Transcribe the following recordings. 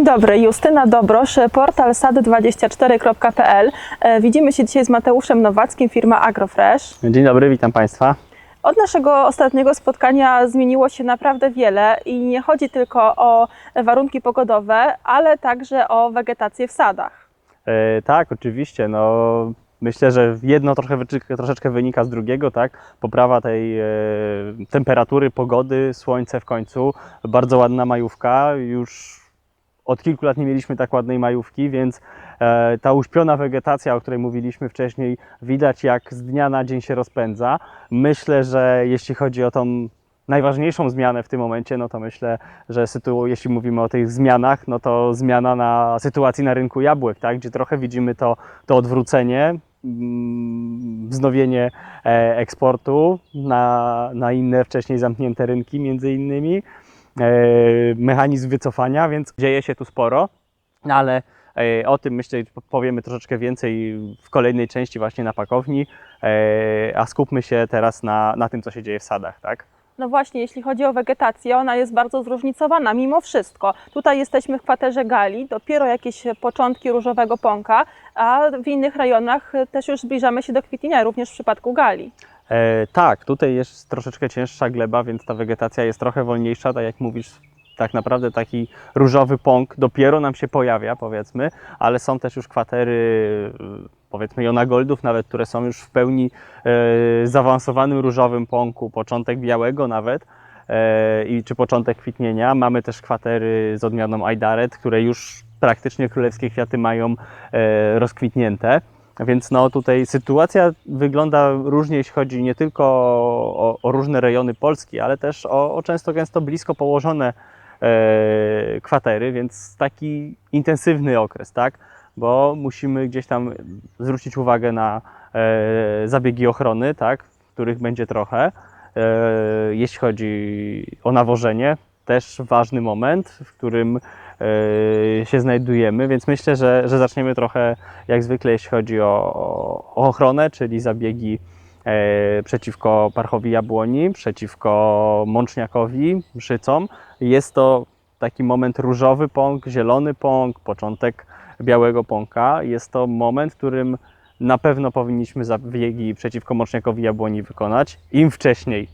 Dzień dobry, Justyna Dobrosz, portal sady24.pl. E, Widzimy się dzisiaj z Mateuszem Nowackim, firma Agrofresh. Dzień dobry, witam Państwa. Od naszego ostatniego spotkania zmieniło się naprawdę wiele i nie chodzi tylko o warunki pogodowe, ale także o wegetację w sadach. E, tak, oczywiście. No, myślę, że jedno trochę, troszeczkę wynika z drugiego, tak? Poprawa tej e, temperatury, pogody, słońce w końcu. Bardzo ładna majówka. Już od kilku lat nie mieliśmy tak ładnej majówki, więc e, ta uśpiona wegetacja, o której mówiliśmy wcześniej, widać jak z dnia na dzień się rozpędza. Myślę, że jeśli chodzi o tą najważniejszą zmianę w tym momencie, no to myślę, że sytu, jeśli mówimy o tych zmianach, no to zmiana na sytuacji na rynku jabłek, tak, gdzie trochę widzimy to, to odwrócenie, mm, wznowienie e, eksportu na, na inne wcześniej zamknięte rynki między innymi, mechanizm wycofania, więc dzieje się tu sporo, no ale e, o tym myślę powiemy troszeczkę więcej w kolejnej części właśnie na pakowni, e, a skupmy się teraz na, na tym, co się dzieje w sadach, tak? No właśnie, jeśli chodzi o wegetację, ona jest bardzo zróżnicowana mimo wszystko. Tutaj jesteśmy w kwaterze gali, dopiero jakieś początki różowego pąka, a w innych rejonach też już zbliżamy się do kwitnienia, również w przypadku gali. E, tak, tutaj jest troszeczkę cięższa gleba, więc ta wegetacja jest trochę wolniejsza, tak jak mówisz, tak naprawdę taki różowy pąk dopiero nam się pojawia, powiedzmy, ale są też już kwatery, y, powiedzmy Jonagoldów nawet, które są już w pełni e, zaawansowanym różowym pąku, początek białego nawet, e, i czy początek kwitnienia. Mamy też kwatery z odmianą Aidaret, które już praktycznie królewskie kwiaty mają e, rozkwitnięte. Więc no tutaj sytuacja wygląda różnie, jeśli chodzi nie tylko o, o różne rejony Polski, ale też o, o często gęsto blisko położone e, kwatery, więc taki intensywny okres, tak? Bo musimy gdzieś tam zwrócić uwagę na e, zabiegi ochrony, tak? Których będzie trochę. E, jeśli chodzi o nawożenie, też ważny moment, w którym się znajdujemy, więc myślę, że, że zaczniemy trochę jak zwykle, jeśli chodzi o, o ochronę, czyli zabiegi e, przeciwko parchowi jabłoni, przeciwko mączniakowi, mszycom. Jest to taki moment różowy pąk, zielony pąk, początek białego pąka. Jest to moment, w którym na pewno powinniśmy zabiegi przeciwko mączniakowi jabłoni wykonać. Im wcześniej,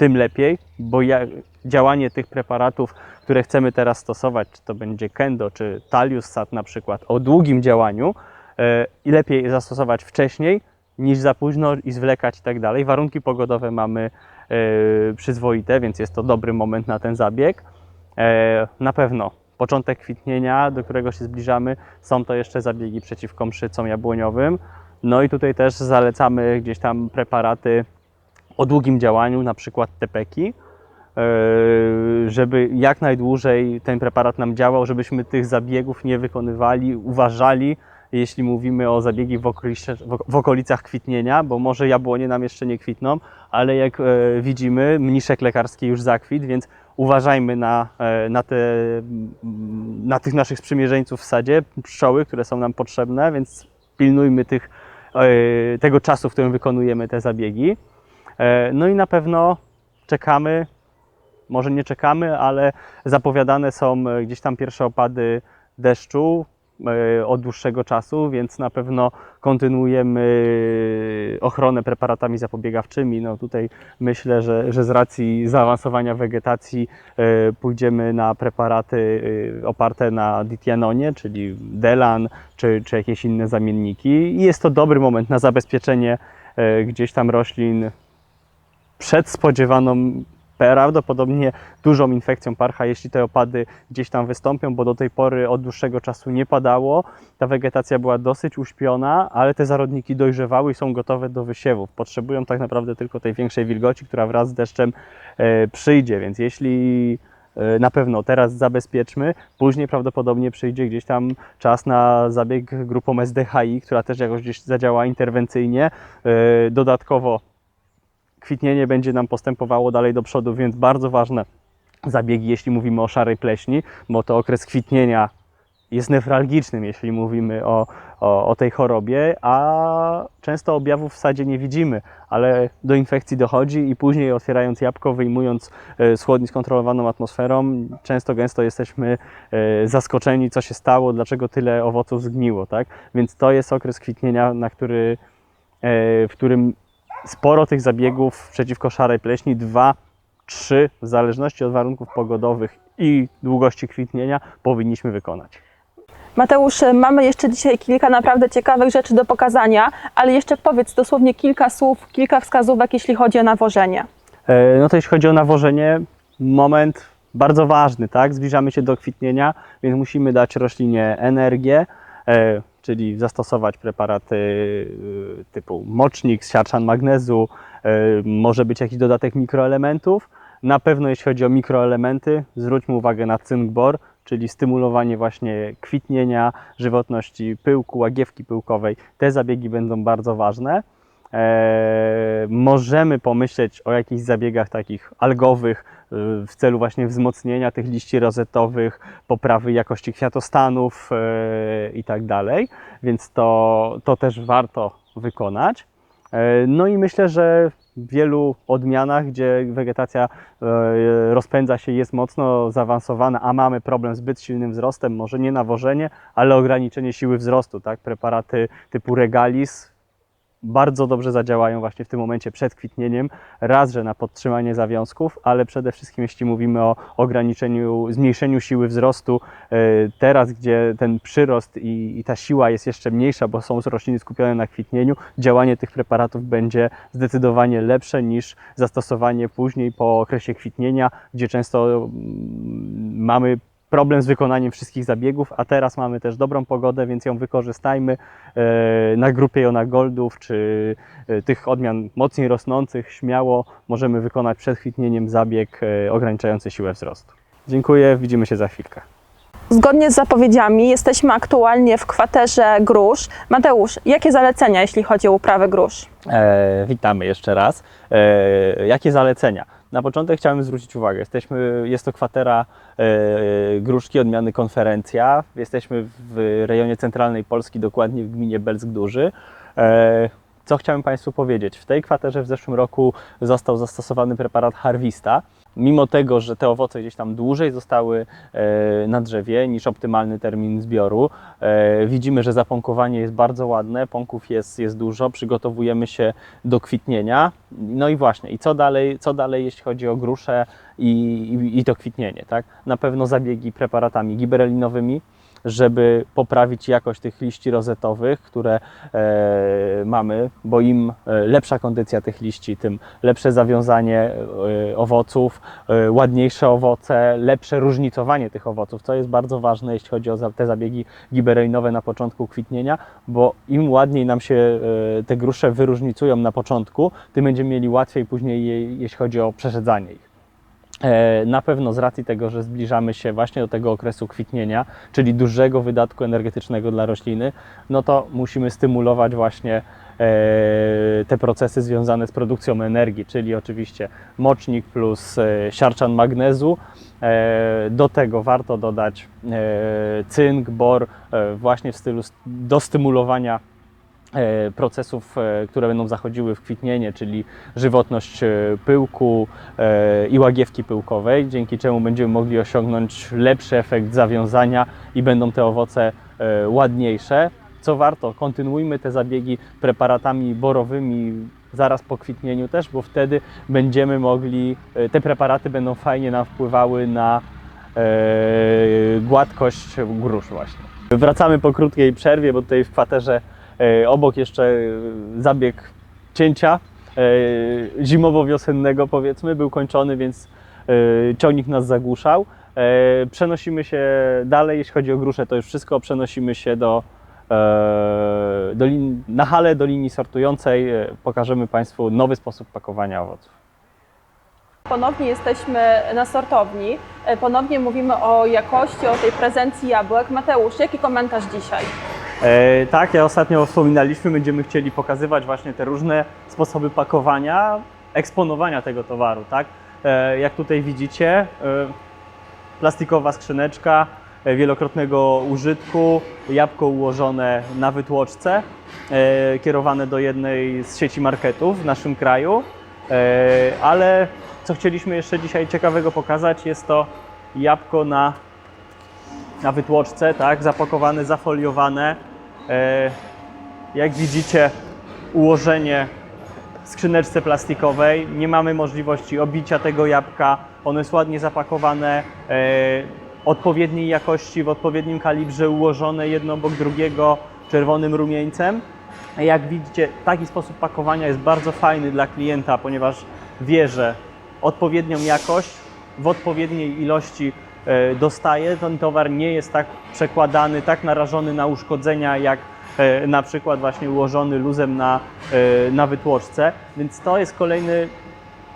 tym lepiej, bo ja, działanie tych preparatów, które chcemy teraz stosować, czy to będzie Kendo, czy Taliusat na przykład, o długim działaniu, e, i lepiej zastosować wcześniej niż za późno i zwlekać i tak dalej. Warunki pogodowe mamy e, przyzwoite, więc jest to dobry moment na ten zabieg. E, Na pewno początek kwitnienia, do którego się zbliżamy, są to jeszcze zabiegi przeciwko mszycom jabłoniowym. No i tutaj też zalecamy gdzieś tam preparaty o długim działaniu, na przykład tepeki, e, żeby jak najdłużej ten preparat nam działał, żebyśmy tych zabiegów nie wykonywali, uważali, jeśli mówimy o zabiegi w, w okolicach kwitnienia, bo może jabłonie nam jeszcze nie kwitną, ale jak e, widzimy, mniszek lekarski już zakwit, więc uważajmy na, e, na, te, na tych naszych sprzymierzeńców w sadzie, pszczoły, które są nam potrzebne, więc pilnujmy tych, tego czasu, w którym wykonujemy te zabiegi. E, No i na pewno czekamy, może nie czekamy, ale zapowiadane są e, gdzieś tam pierwsze opady deszczu e, od dłuższego czasu, więc na pewno kontynuujemy ochronę preparatami zapobiegawczymi. No tutaj myślę, że, że z racji zaawansowania wegetacji pójdziemy na preparaty oparte na ditianonie, czyli Delan, czy, czy jakieś inne zamienniki. I jest to dobry moment na zabezpieczenie gdzieś tam roślin przed spodziewaną prawdopodobnie dużą infekcją parcha, jeśli te opady gdzieś tam wystąpią, bo do tej pory od dłuższego czasu nie padało. Ta wegetacja była dosyć uśpiona, ale te zarodniki dojrzewały i są gotowe do wysiewów. Potrzebują tak naprawdę tylko tej większej wilgoci, która wraz z deszczem e, przyjdzie, więc jeśli e, na pewno teraz zabezpieczmy, później prawdopodobnie przyjdzie gdzieś tam czas na zabieg grupą SDHI, która też jakoś gdzieś zadziała interwencyjnie. E, Dodatkowo kwitnienie będzie nam postępowało dalej do przodu, więc bardzo ważne zabiegi, jeśli mówimy o szarej pleśni, bo to okres kwitnienia jest newralgicznym, jeśli mówimy o, o, o tej chorobie, a często objawów w sadzie nie widzimy, ale do infekcji dochodzi i później otwierając jabłko, wyjmując e, z chłodni z kontrolowaną atmosferą, często gęsto jesteśmy e, zaskoczeni, co się stało, dlaczego tyle owoców zgniło, tak? Więc to jest okres kwitnienia, na który, e, w którym sporo tych zabiegów przeciwko szarej pleśni, dwa, trzy, w zależności od warunków pogodowych i długości kwitnienia, powinniśmy wykonać. Mateusz, mamy jeszcze dzisiaj kilka naprawdę ciekawych rzeczy do pokazania, ale jeszcze powiedz dosłownie kilka słów, kilka wskazówek, jeśli chodzi o nawożenie. E, No to jeśli chodzi o nawożenie, moment bardzo ważny, tak? Zbliżamy się do kwitnienia, więc musimy dać roślinie energię, e, czyli zastosować preparaty e, typu mocznik, siarczan magnezu, e, może być jakiś dodatek mikroelementów. Na pewno jeśli chodzi o mikroelementy, zwróćmy uwagę na cynk bor, czyli stymulowanie właśnie kwitnienia, żywotności pyłku, łagiewki pyłkowej. Te zabiegi będą bardzo ważne. Eee, możemy pomyśleć o jakichś zabiegach takich algowych y, w celu właśnie wzmocnienia tych liści rozetowych, poprawy jakości kwiatostanów yy, i tak dalej, więc to, to też warto wykonać. E, No i myślę, że w wielu odmianach, gdzie wegetacja e, rozpędza się, jest mocno zaawansowana, a mamy problem z zbyt silnym wzrostem, może nie nawożenie, ale ograniczenie siły wzrostu, tak? Preparaty typu Regalis bardzo dobrze zadziałają właśnie w tym momencie przed kwitnieniem, raz, że na podtrzymanie zawiązków, ale przede wszystkim jeśli mówimy o ograniczeniu, zmniejszeniu siły wzrostu, e, teraz gdzie ten przyrost i, i ta siła jest jeszcze mniejsza, bo są rośliny skupione na kwitnieniu, działanie tych preparatów będzie zdecydowanie lepsze niż zastosowanie później po okresie kwitnienia, gdzie często mm, mamy problem z wykonaniem wszystkich zabiegów, a teraz mamy też dobrą pogodę, więc ją wykorzystajmy e, na grupie Jona Goldów, czy e, tych odmian mocniej rosnących, śmiało możemy wykonać przed kwitnieniem zabieg e, ograniczający siłę wzrostu. Dziękuję, widzimy się za chwilkę. Zgodnie z zapowiedziami jesteśmy aktualnie w kwaterze grusz. Mateusz, jakie zalecenia, jeśli chodzi o uprawę grusz? E, witamy jeszcze raz. E, jakie zalecenia? Na początek chciałem zwrócić uwagę, jesteśmy, jest to kwatera e, Gruszki odmiany Konferencja. Jesteśmy w rejonie centralnej Polski, dokładnie w gminie Belsk Duży. E, co chciałem Państwu powiedzieć? W tej kwaterze w zeszłym roku został zastosowany preparat Harvista. Mimo tego, że te owoce gdzieś tam dłużej zostały e, na drzewie niż optymalny termin zbioru, e, widzimy, że zapąkowanie jest bardzo ładne, pąków jest, jest dużo, przygotowujemy się do kwitnienia. No i właśnie, i co dalej, co dalej jeśli chodzi o gruszę i, i, i to kwitnienie? Tak? Na pewno zabiegi preparatami giberelinowymi, żeby poprawić jakość tych liści rozetowych, które e, mamy, bo im e, lepsza kondycja tych liści, tym lepsze zawiązanie e, owoców, e, ładniejsze owoce, lepsze różnicowanie tych owoców, co jest bardzo ważne, jeśli chodzi o te zabiegi giberelinowe na początku kwitnienia, bo im ładniej nam się e, te grusze wyróżnicują na początku, tym będziemy mieli łatwiej później, je, jeśli chodzi o przeszedzanie ich. E, Na pewno z racji tego, że zbliżamy się właśnie do tego okresu kwitnienia, czyli dużego wydatku energetycznego dla rośliny, no to musimy stymulować właśnie e, te procesy związane z produkcją energii, czyli oczywiście mocznik plus e, siarczan magnezu. Do tego warto dodać cynk, bor, właśnie w stylu st- do stymulowania procesów, e, które będą zachodziły w kwitnienie, czyli żywotność e, pyłku e, i łagiewki pyłkowej, dzięki czemu będziemy mogli osiągnąć lepszy efekt zawiązania i będą te owoce e, ładniejsze. Co warto, kontynuujmy te zabiegi preparatami borowymi zaraz po kwitnieniu też, bo wtedy będziemy mogli, e, te preparaty będą fajnie nam wpływały na e, gładkość grusz właśnie. Wracamy po krótkiej przerwie, bo tutaj w kwaterze e, obok jeszcze e, zabieg cięcia e, zimowo-wiosennego powiedzmy był kończony, więc e, ciągnik nas zagłuszał. E, Przenosimy się dalej, jeśli chodzi o gruszę, to już wszystko. Przenosimy się do, e, do na halę do linii sortującej. E, Pokażemy Państwu nowy sposób pakowania owoców. Ponownie jesteśmy na sortowni. E, Ponownie mówimy o jakości, o tej prezencji jabłek. Mateusz, jaki komentarz dzisiaj? E, tak, ja ostatnio wspominaliśmy, będziemy chcieli pokazywać właśnie te różne sposoby pakowania, eksponowania tego towaru, tak? E, jak tutaj widzicie, e, plastikowa skrzyneczka, wielokrotnego użytku, jabłko ułożone na wytłoczce, kierowane do jednej z sieci marketów w naszym kraju. Ale co chcieliśmy jeszcze dzisiaj ciekawego pokazać, jest to jabłko na, na wytłoczce, tak, zapakowane, zafoliowane. E, jak widzicie, ułożenie w skrzyneczce plastikowej. Nie mamy możliwości obicia tego jabłka. Ono jest ładnie zapakowane, e, odpowiedniej jakości, w odpowiednim kalibrze, ułożone jedno obok drugiego czerwonym rumieńcem. Jak widzicie, taki sposób pakowania jest bardzo fajny dla klienta, ponieważ wie, że odpowiednią jakość w odpowiedniej ilości dostaje. Ten towar nie jest tak przekładany, tak narażony na uszkodzenia, jak e, na przykład właśnie ułożony luzem na, e, na wytłoczce. Więc to jest kolejny,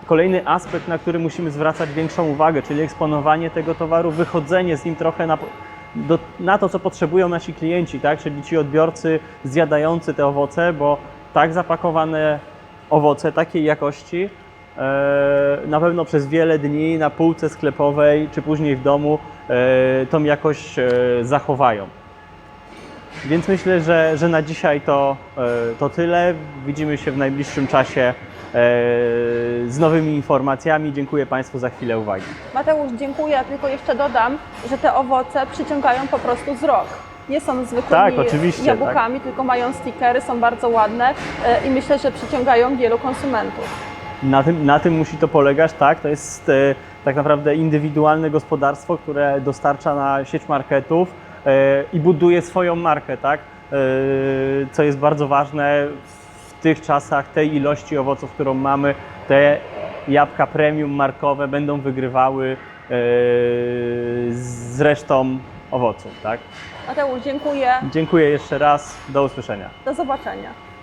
kolejny aspekt, na który musimy zwracać większą uwagę, czyli eksponowanie tego towaru, wychodzenie z nim trochę na, do, na to, co potrzebują nasi klienci, tak? czyli ci odbiorcy zjadający te owoce, bo tak zapakowane owoce takiej jakości e, na pewno przez wiele dni na półce sklepowej czy później w domu e, tą jakość e, zachowają. Więc myślę, że, że na dzisiaj to, e, to tyle. Widzimy się w najbliższym czasie e, z nowymi informacjami. Dziękuję Państwu za chwilę uwagi. Mateusz, dziękuję. Tylko jeszcze dodam, że te owoce przyciągają po prostu wzrok. Nie są zwykłymi Tak, oczywiście, jabłkami, tylko mają stickery, są bardzo ładne e, i myślę, że przyciągają wielu konsumentów. Na tym, na tym musi to polegać, tak? To jest e, tak naprawdę indywidualne gospodarstwo, które dostarcza na sieć marketów e, i buduje swoją markę, tak? E, co jest bardzo ważne w tych czasach, tej ilości owoców, którą mamy, te jabłka premium markowe będą wygrywały z resztą owoców, tak? Mateusz, dziękuję. Dziękuję jeszcze raz, do usłyszenia. Do zobaczenia.